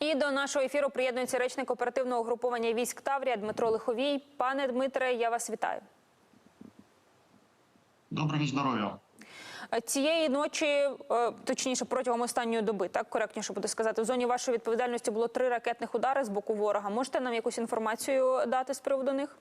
І до нашого ефіру приєднується речник оперативного угруповання військ Таврія Дмитро Лиховій. Пане Дмитре, я вас вітаю. Доброго здоров'я. Цієї ночі, е, точніше, протягом останньої доби, так коректніше буде сказати, в зоні вашої відповідальності було три ракетних удари з боку ворога. Можете нам якусь інформацію дати з приводу них?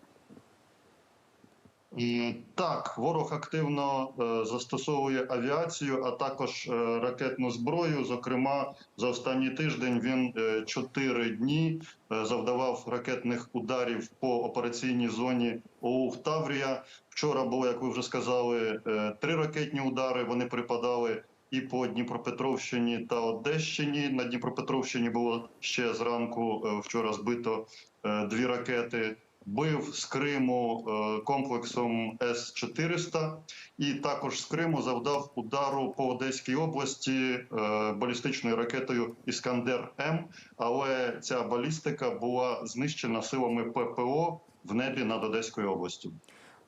Так, ворог активно е, застосовує авіацію, а також е, ракетну зброю. Зокрема, за останній тиждень він е, чотири дні завдавав ракетних ударів по операційній зоні ОУХ Таврія. Вчора було, як ви вже сказали, три ракетні удари. Вони припадали. І по Дніпропетровщині та Одещині на Дніпропетровщині було ще зранку вчора збито дві ракети. Бив з Криму е, комплексом С-400 і також з Криму завдав удару по Одеській області е, балістичною ракетою Іскандер М. Але ця балістика була знищена силами ППО в небі над Одеською областю.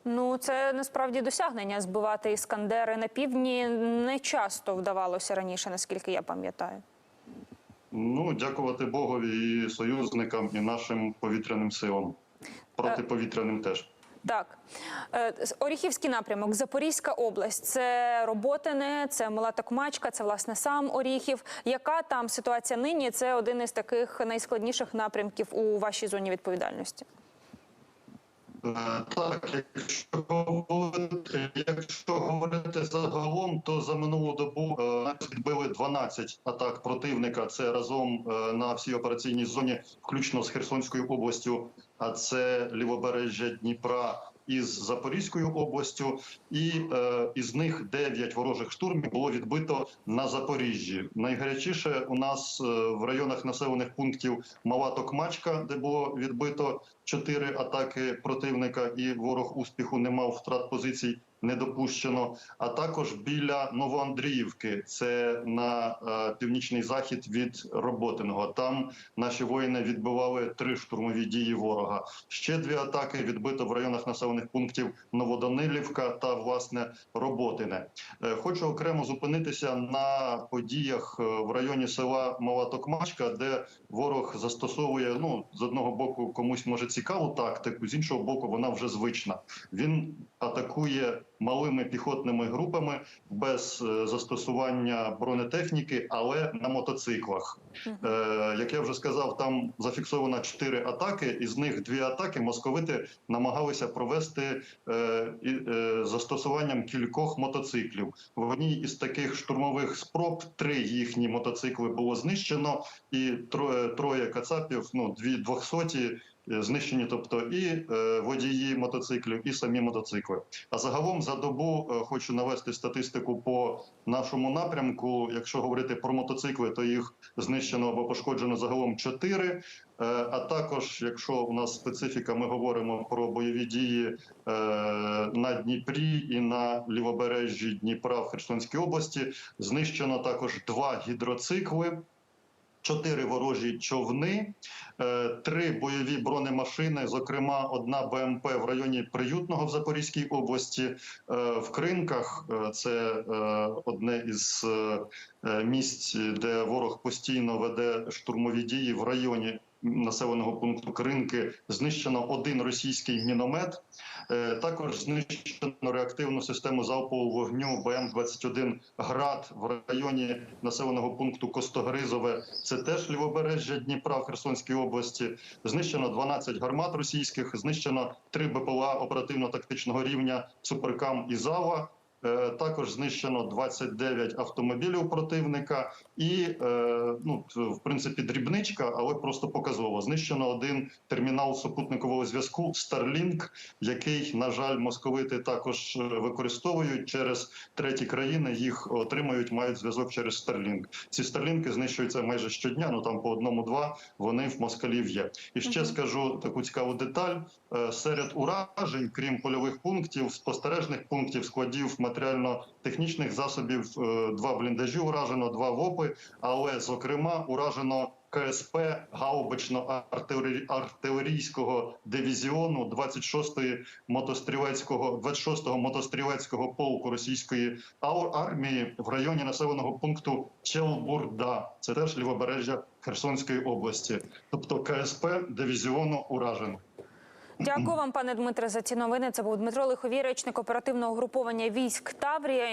Ну, це насправді досягнення збивати іскандери на півдні не часто вдавалося раніше, наскільки я пам'ятаю. Ну дякувати Богові і союзникам, і нашим повітряним силам, протиповітряним теж. Так, Е, Оріхівський напрямок, Запорізька область. Це Роботине, це Мала Токмачка, це власне сам Оріхів. Яка там ситуація нині? Це один із таких найскладніших напрямків у вашій зоні відповідальності. Е, Так, якщо говорити, якщо говорити загалом, то за минулу добу е, 12 атак противника. Це разом е, на всій операційній зоні, включно з Херсонською областю, а це лівобережжя Дніпра із Запорізькою областю, і е, із них 9 ворожих штурмів було відбито на Запоріжжі. Найгарячіше у нас е, в районах населених пунктів Мала Токмачка, де було відбито чотири атаки противника, і ворог успіху не мав втрат позицій. Не допущено, а також біля Новоандріївки, це на е, північний захід від Роботиного. Там наші воїни відбивали три штурмові дії ворога. Ще дві атаки відбито в районах населених пунктів Новоданилівка та власне Роботине. Е, Хочу окремо зупинитися на подіях е, в районі села Мала Токмачка, де ворог застосовує ну з одного боку комусь може цікаву тактику, з іншого боку, вона вже звична. Він атакує малими піхотними групами без е, застосування бронетехніки, але на мотоциклах. Е, як я вже сказав, там зафіксовано чотири атаки. Із них дві атаки московити намагалися провести е, застосуванням кількох мотоциклів. В одній із таких штурмових спроб три їхні мотоцикли було знищено, і троє троє кацапів, ну дві двохсоті. Е, Знищені, тобто і е, водії мотоциклів, і самі мотоцикли. А загалом за добу е, хочу навести статистику по нашому напрямку. Якщо говорити про мотоцикли, то їх знищено або пошкоджено загалом 4. Е, А також, якщо у нас специфіка, ми говоримо про бойові дії на Дніпрі і на лівобережжі Дніпра в Херсонській області, знищено також два гідроцикли. Чотири ворожі човни, е, три бойові бронемашини, зокрема одна БМП в районі Приютного в Запорізькій області. Е, В Кринках е, це одне із місць, де ворог постійно веде штурмові дії в районі населеного пункту Кринки. Знищено один російський міномет. Е, Також знищено реактивну систему залпового вогню БМ-21 «Град» в районі населеного пункту Костогризове. Це теж лівобережжя Дніпра в Херсонській області. Знищено 12 гармат російських, знищено 3 БПЛА оперативно-тактичного рівня «Суперкам» і «Зава». Е, Також знищено 29 автомобілів противника, і е, ну в принципі дрібничка, але просто показово. Знищено один термінал супутникового зв'язку Starlink, який на жаль московити також е, використовують через треті країни. Їх отримають, мають зв'язок через Starlink. Ці Starlink знищуються майже щодня. Ну там по одному-два вони в москалів є. І ще скажу таку цікаву деталь: серед уражень, крім польових пунктів, спостережних пунктів, складів матеріально-технічних засобів, е, два бліндажі уражено, два ВОПи, але зокрема уражено КСП гаубично-артилерійського дивізіону 26-ї мотострілецького 26-го мотострілецького полку російської армії в районі населеного пункту Челбурда. Це теж лівобережжя Херсонської області. Тобто КСП дивізіону уражено. Дякую вам, пане Дмитре, за ці новини. Це був Дмитро Лиховій, речник оперативного угруповання військ Таврія.